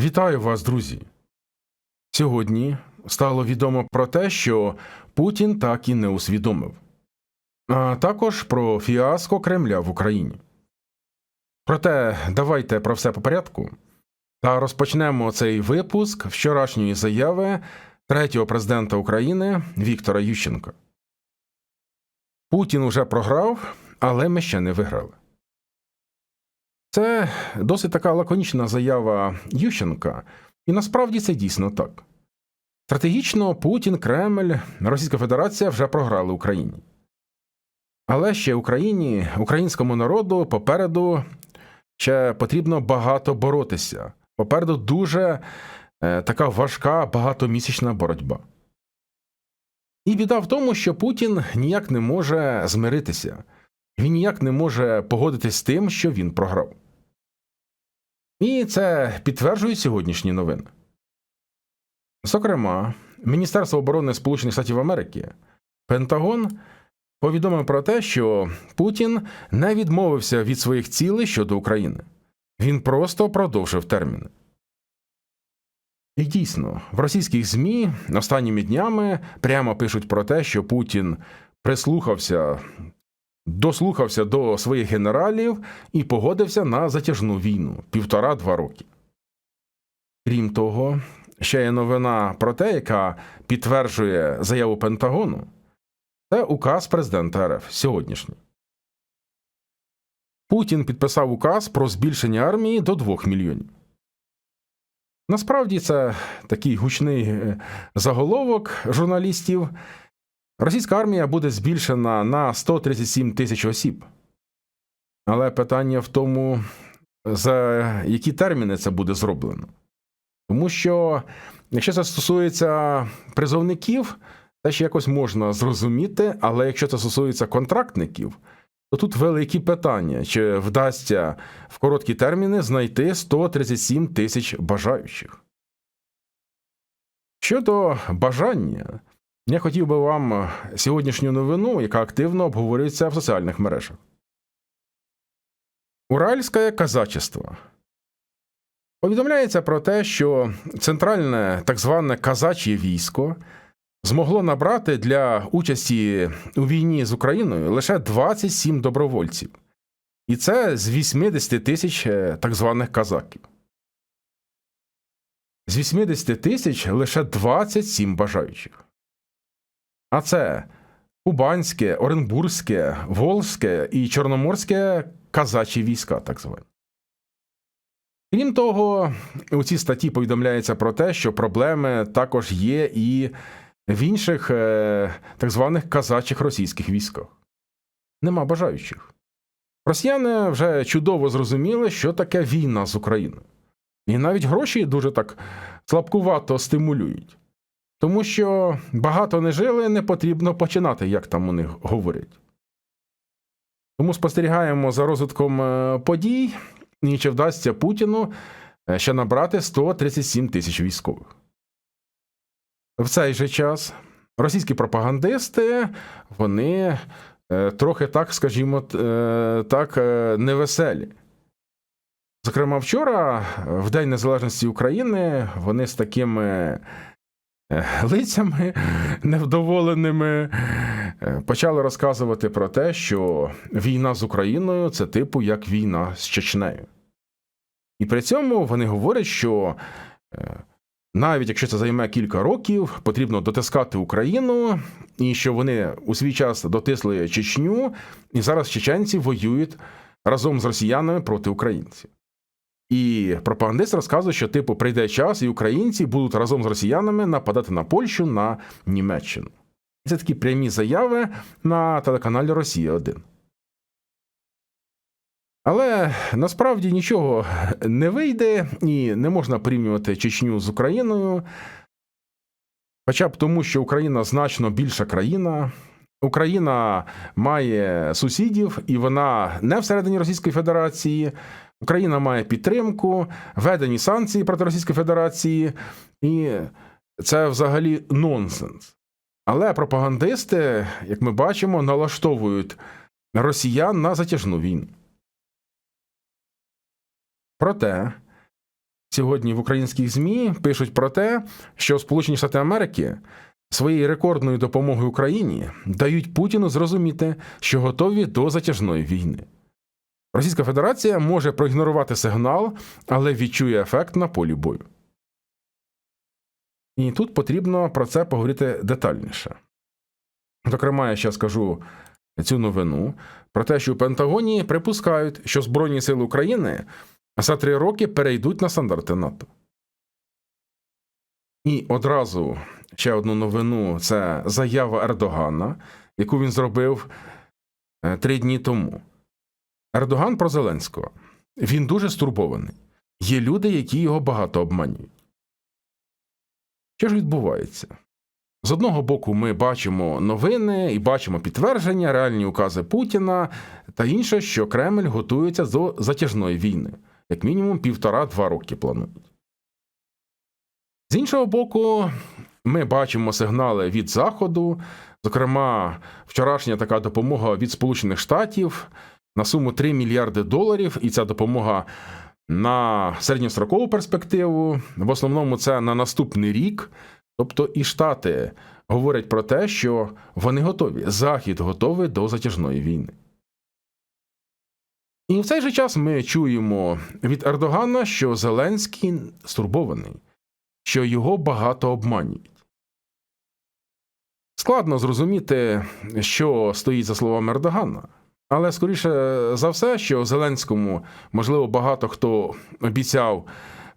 Вітаю вас, друзі. Сьогодні стало відомо про те, що Путін так і не усвідомив, а також про фіаско Кремля в Україні. Проте давайте про все по порядку та розпочнемо цей випуск вчорашньої заяви третього президента України Віктора Ющенка. Путін уже програв, але ми ще не виграли. Це досить така лаконічна заява Ющенка, і насправді це дійсно так. Стратегічно Путін, Кремль, Російська Федерація вже програли Україні. Але ще Україні, українському народу попереду ще потрібно багато боротися. Попереду дуже е, така важка багатомісячна боротьба. І біда в тому, що Путін ніяк не може змиритися, він ніяк не може погодитись з тим, що він програв. І це підтверджують сьогоднішні новини. Зокрема, Міністерство оборони Сполучених Штатів Америки, Пентагон повідомив про те, що Путін не відмовився від своїх цілей щодо України. Він просто продовжив терміни. І дійсно, в російських ЗМІ останніми днями прямо пишуть про те, що Путін прислухався, дослухався до своїх генералів і погодився на затяжну війну півтора-два роки. Крім того, ще є новина про те, яка підтверджує заяву Пентагону, це указ президента РФ сьогоднішній. Путін підписав указ про збільшення армії до 2 мільйонів. Насправді це такий гучний е, заголовок журналістів. Російська армія буде збільшена на 137 тисяч осіб. Але питання в тому, за які терміни це буде зроблено. Тому що, якщо це стосується призовників, це ще якось можна зрозуміти, але якщо це стосується контрактників, то тут великі питання, чи вдасться в короткі терміни знайти 137 тисяч бажаючих. Щодо бажання, я хотів би вам сьогоднішню новину, яка активно обговорюється в соціальних мережах. Уральське казачество. Повідомляється про те, що центральне так зване казачє військо змогло набрати для участі у війні з Україною лише 27 добровольців, і це з 80 тисяч е, так званих казаків. З 80 тисяч лише 27 бажаючих. А це Кубанське, Оренбурзьке, Волжське і Чорноморське казачі війська, так звані. Крім того, у цій статті повідомляється про те, що проблеми також є і в інших е, так званих казачих російських військах. Нема бажаючих. Росіяни вже чудово зрозуміли, що таке війна з Україною. І навіть гроші дуже так слабкувато стимулюють. Тому що багато не жили, не потрібно починати, як там у них говорять. Тому спостерігаємо за розвитком е, подій, і чи вдасться Путіну е, ще набрати 137 тисяч військових. В цей же час російські пропагандисти вони е, трохи так, скажімо, так, невеселі. Зокрема, вчора, в День Незалежності України, вони з такими лицями невдоволеними почали розказувати про те, що війна з Україною це типу як війна з Чечнею. І при цьому вони говорять, що навіть якщо це займе кілька років, потрібно дотискати Україну, і що вони у свій час дотисли Чечню, і зараз чеченці воюють разом з росіянами проти українців. І пропагандист розказує, що типу прийде час, і українці будуть разом з росіянами нападати на Польщу на Німеччину. Це такі прямі заяви на телеканалі Росія 1. Але насправді нічого не вийде і не можна порівнювати Чечню з Україною. Хоча б тому, що Україна значно більша країна. Україна має сусідів, і вона не всередині Російської Федерації. Україна має підтримку, введені санкції проти Російської Федерації, і це взагалі нонсенс. Але пропагандисти, як ми бачимо, налаштовують росіян на затяжну війну. Проте сьогодні в українських ЗМІ пишуть про те, що Сполучені Штати Америки своєю рекордною допомогою Україні дають Путіну зрозуміти, що готові до затяжної війни. Російська Федерація може проігнорувати сигнал, але відчує ефект на полі бою. І тут потрібно про це поговорити детальніше. Зокрема, я ще скажу цю новину про те, що у Пентагоні припускають, що Збройні сили України за три роки перейдуть на стандарти НАТО. І одразу ще одну новину це заява Ердогана, яку він зробив е, три дні тому. Ердоган про Зеленського. Він дуже стурбований. Є люди, які його багато обманюють. Що ж відбувається? З одного боку, ми бачимо новини і бачимо підтвердження, реальні укази Путіна та інше, що Кремль готується до затяжної війни, як мінімум півтора-два роки планують. З іншого боку, ми бачимо сигнали від Заходу, зокрема, вчорашня така допомога від Сполучених Штатів на суму 3 мільярди доларів, і ця допомога на середньострокову перспективу. В основному це на наступний рік. Тобто і Штати говорять про те, що вони готові, Захід готовий до затяжної війни. І в цей же час ми чуємо від Ердогана, що Зеленський стурбований, що його багато обманюють. Складно зрозуміти, що стоїть за словами Ердогана, але скоріше за все, що Зеленському, можливо, багато хто обіцяв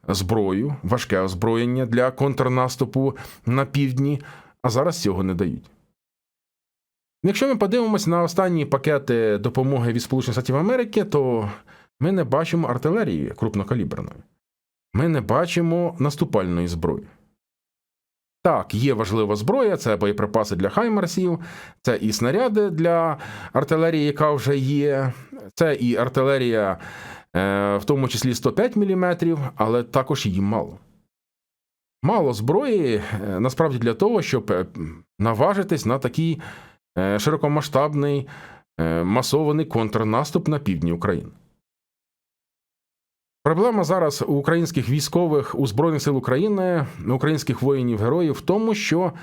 зброю, важке озброєння для контрнаступу на півдні, а зараз цього не дають. Якщо ми подивимося на останні пакети допомоги від Сполучених Штатів Америки, то ми не бачимо артилерії крупнокаліберної. Ми не бачимо наступальної зброї. Так, є важлива зброя, це боєприпаси для хаймерсів, це і снаряди для артилерії, яка вже є, це і артилерія, е, в тому числі 105 мм, але також її мало. Мало зброї е, насправді для того, щоб е, наважитись на такий широкомасштабний масований контрнаступ на півдні України. Проблема зараз у українських військових у Збройних сил України, українських воїнів-героїв в тому, що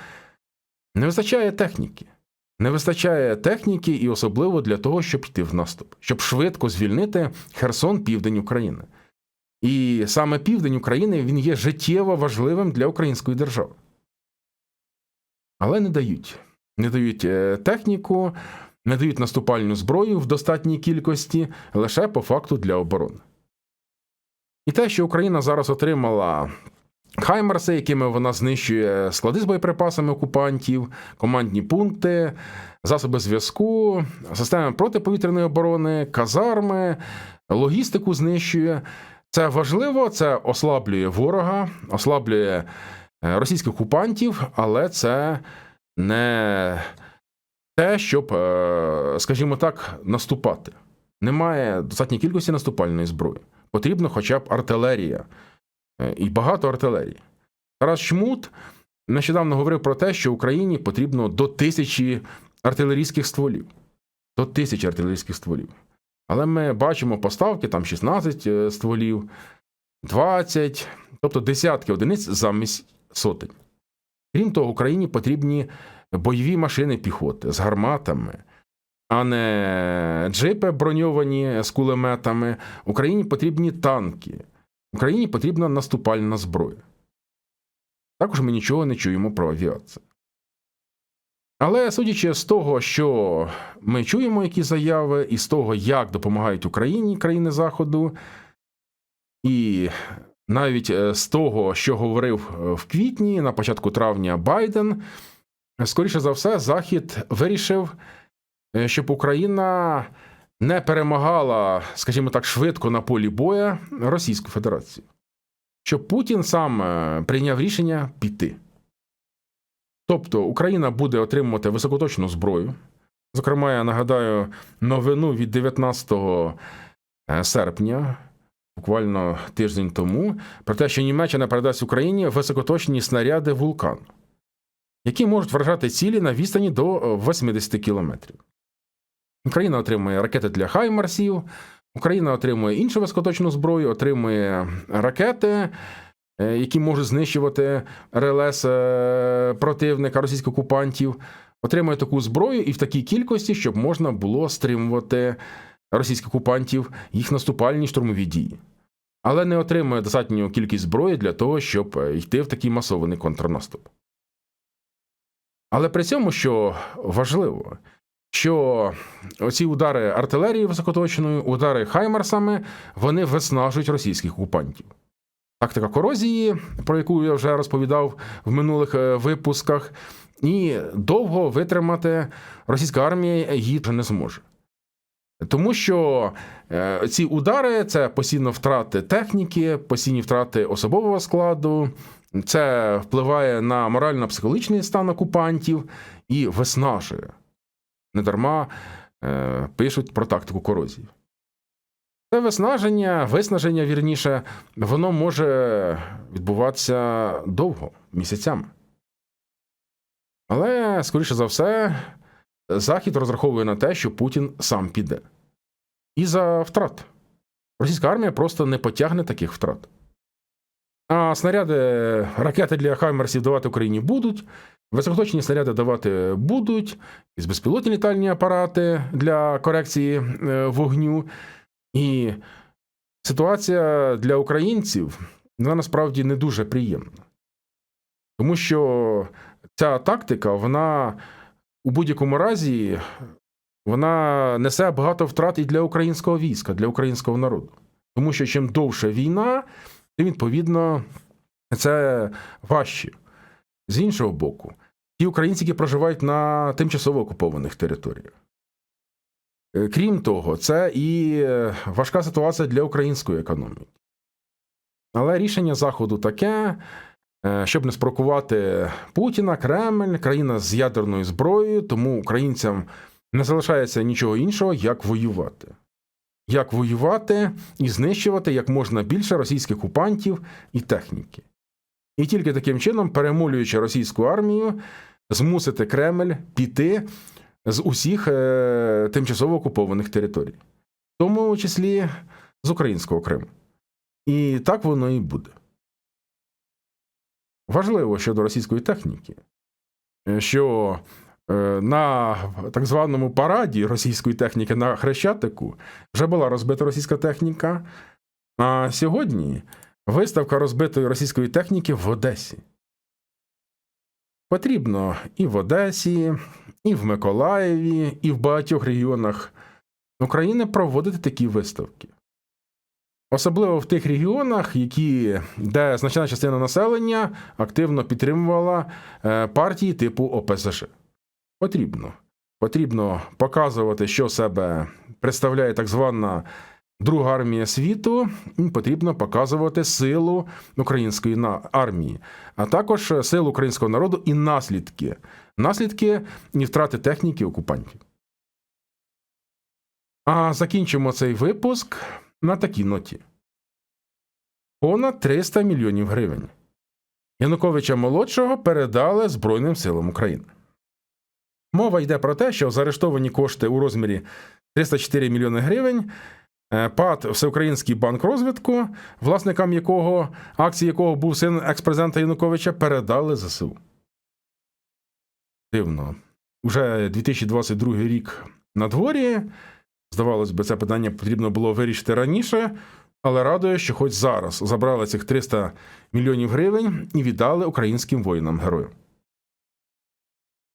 не вистачає техніки. Не вистачає техніки і особливо для того, щоб йти в наступ, щоб швидко звільнити Херсон, південь України. І саме південь України він є життєво важливим для української держави. Але не дають. Не дають е, техніку, не дають наступальну зброю в достатній кількості лише по факту для оборони. І те, що Україна зараз отримала хаймерси, якими вона знищує склади з боєприпасами окупантів, командні пункти, засоби зв'язку, системи протиповітряної оборони, казарми, логістику знищує. Це важливо, це ослаблює ворога, ослаблює е, російських окупантів, але це не те, щоб, е, скажімо так, наступати. Немає достатньої кількості наступальної зброї потрібно хоча б артилерія е, і багато артилерії. Тарас Чмут нещодавно говорив про те, що Україні потрібно до тисячі артилерійських стволів. До тисячі артилерійських стволів. Але ми бачимо поставки там 16 е, стволів, 20, тобто десятки одиниць замість сотень. Крім того, Україні потрібні бойові машини піхоти з гарматами а не джипи броньовані з кулеметами. Україні потрібні танки. Україні потрібна наступальна зброя. Також ми нічого не чуємо про авіацію. Але судячи з того, що ми чуємо які заяви, і з того, як допомагають Україні країни Заходу, і навіть е, з того, що говорив е, в квітні, на початку травня Байден, скоріше за все, Захід вирішив щоб Україна не перемагала, скажімо так, швидко на полі боя Російську Федерацію, щоб Путін сам е, прийняв рішення піти. Тобто Україна буде отримувати високоточну зброю. Зокрема, я нагадаю новину від 19 е, серпня, буквально тиждень тому, про те, що Німеччина передасть Україні високоточні снаряди вулкан, які можуть вражати цілі на відстані до 80 кілометрів. Україна отримує ракети для Хаймарсів, Україна отримує іншу високоточну зброю, отримує ракети, е, які можуть знищувати РЛС е, противника російських окупантів. Отримує таку зброю і в такій кількості, щоб можна було стримувати російських окупантів їх наступальні штурмові дії. Але не отримує достатню кількість зброї для того, щоб е, йти в такий масований контрнаступ. Але при цьому, що важливо, що оці удари артилерії високоточною, удари хаймарсами, вони виснажують російських окупантів. Тактика корозії, про яку я вже розповідав в минулих е, випусках, і довго витримати російська армія її вже не зможе. Тому що е, ці удари це постійно втрати техніки, постійні втрати особового складу, це впливає на морально-психологічний стан окупантів і виснажує. Недарма е, пишуть про тактику корозії. Це виснаження, виснаження, вірніше, воно може відбуватися довго, місяцями. Але, скоріше за все, Захід розраховує на те, що Путін сам піде. І за втрат. Російська армія просто не потягне таких втрат. А снаряди, ракети для Хаймерсів давати Україні будуть, високоточні снаряди давати будуть, і безпілотні літальні апарати для корекції е, вогню. І ситуація для українців вона насправді не дуже приємна. Тому що ця тактика, вона у будь-якому разі вона несе багато втрат і для українського війська, для українського народу. Тому що чим довше війна, тим відповідно це важче. З іншого боку, ті українці, які проживають на тимчасово окупованих територіях. Е, Крім того, це і важка ситуація для української економіки. Але рішення Заходу таке, е, щоб не спровокувати Путіна, Кремль, країна з ядерною зброєю, тому українцям не залишається нічого іншого, як воювати. Як воювати і знищувати як можна більше російських окупантів і техніки. І тільки таким чином, перемолюючи російську армію, змусити Кремль піти з усіх е, тимчасово окупованих територій, в тому числі з українського Криму. І так воно і буде. Важливо щодо російської техніки, е, що на так званому параді російської техніки на Хрещатику вже була розбита російська техніка. А сьогодні виставка розбитої російської техніки в Одесі. Потрібно і в Одесі, і в Миколаєві, і в багатьох регіонах України проводити такі виставки. Особливо в тих регіонах, які, де значна частина населення активно підтримувала е, партії типу ОПЗЖ. Потрібно. Потрібно показувати, що себе представляє так звана Друга армія світу. Потрібно показувати силу української армії, а також силу українського народу і наслідки. Наслідки і втрати техніки окупантів. А закінчимо цей випуск на такій ноті. Понад 300 мільйонів гривень. Януковича молодшого передали Збройним силам України. Мова йде про те, що заарештовані кошти у розмірі 304 мільйони гривень е, ПАД Всеукраїнський банк розвитку, власникам якого акції якого був син експрезидента Януковича, передали ЗСУ. Дивно. Уже 2022 рік на дворі. Здавалось би, це питання потрібно було вирішити раніше, але радує, що хоч зараз забрали цих 300 мільйонів гривень і віддали українським воїнам героям.